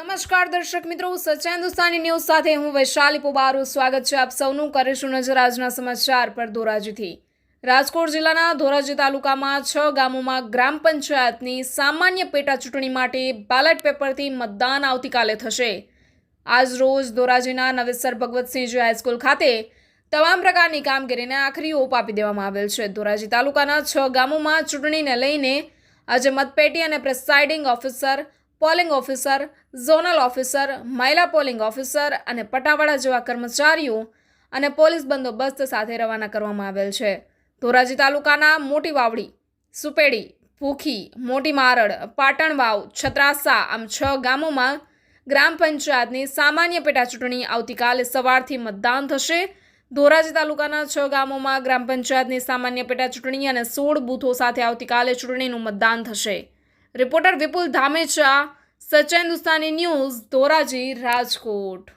નમસ્કાર દર્શક મિત્રો, સચ્ચા હિન્દુસ્તાની ન્યૂઝ સાથે હું વૈશાલી પોબારું. સ્વાગત છે આપ સૌનું કરીશું નજર આજના સમાચાર પર ધોરાજીથી. રાજકોટ જિલ્લાના ધોરાજી તાલુકામાં છ ગામોમાં ગ્રામ પંચાયતની સામાન્ય પેટા ચૂંટણી માટે બેલેટ પેપરથી મતદાન આવતીકાલે થશે. આજ રોજ ધોરાજીના નવેસર ભગવતસિંહજી હાઈસ્કૂલ ખાતે તમામ પ્રકારની કામગીરીને આખરી ઓપ આપી દેવામાં આવેલ છે. ધોરાજી તાલુકાના છ ગામોમાં ચૂંટણીને લઈને આજે મતપેટી અને presiding officer polling officer, zonal officer, મહિલા પોલિંગ ઓફિસર અને પટાવાળા જેવા કર્મચારીઓ અને પોલીસ બંદોબસ્ત સાથે રવાના કરવામાં આવેલ છે. ધોરાજી તાલુકાના મોટી વાવડી, સુપેડી, ભૂખી, મોટી મારડ, પાટણ વાવ, છત્રાસા આમ છ ગામોમાં ગ્રામ પંચાયતની સામાન્ય પેટાચૂંટણી આવતીકાલે સવારથી મતદાન થશે. ધોરાજી તાલુકાના છ ગામોમાં ગ્રામ પંચાયતની સામાન્ય પેટા ચૂંટણી અને સોળ બૂથો સાથે આવતીકાલે ચૂંટણીનું મતદાન થશે. Reporter Vipul Dhamecha Sachin Hindustani news Dhoraji Rajkot.